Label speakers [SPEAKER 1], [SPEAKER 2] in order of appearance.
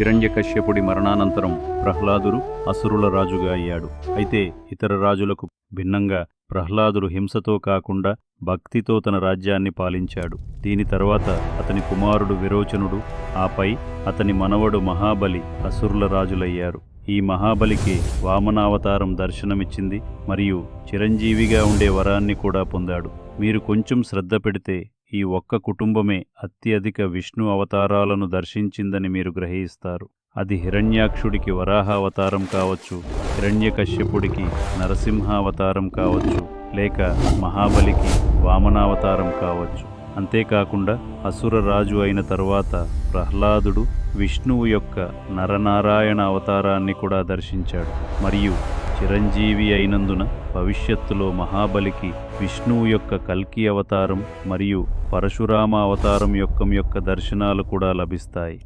[SPEAKER 1] హిరణ్యకశ్యపుడి మరణానంతరం ప్రహ్లాదుడు అసురుల రాజుగా అయ్యాడు. అయితే ఇతర రాజులకు భిన్నంగా ప్రహ్లాదుడు హింసతో కాకుండా భక్తితో తన రాజ్యాన్ని పాలించాడు. దీని తర్వాత అతని కుమారుడు విరోచనుడు ఆపై అతని మనవడు మహాబలి అసురుల రాజులయ్యారు. ఈ మహాబలికి వామనావతారం దర్శనమిచ్చింది మరియు చిరంజీవిగా ఉండే వరాన్ని కూడా పొందాడు. మీరు కొంచెం శ్రద్ధ పెడితే ఈ ఒక్క కుటుంబమే అత్యధిక విష్ణు అవతారాలను దర్శించిందని మీరు గ్రహిస్తారు. అది హిరణ్యాక్షుడికి వరాహ అవతారం కావచ్చు హిరణ్యకశ్యపుడికి నరసింహావతారం కావచ్చు లేక మహాబలికి వామనావతారం కావచ్చు. అంతేకాకుండా అసుర రాజు అయిన తరువాత ప్రహ్లాదుడు విష్ణువు యొక్క నరనారాయణ అవతారాన్ని కూడా దర్శించాడు. మరియు చిరంజీవి అయినందున భవిష్యత్తులో మహాబలికి విష్ణువు యొక్క కల్కి అవతారం మరియు పరశురామ అవతారం యొక్క యొక్క దర్శనాలు కూడా లభిస్తాయి.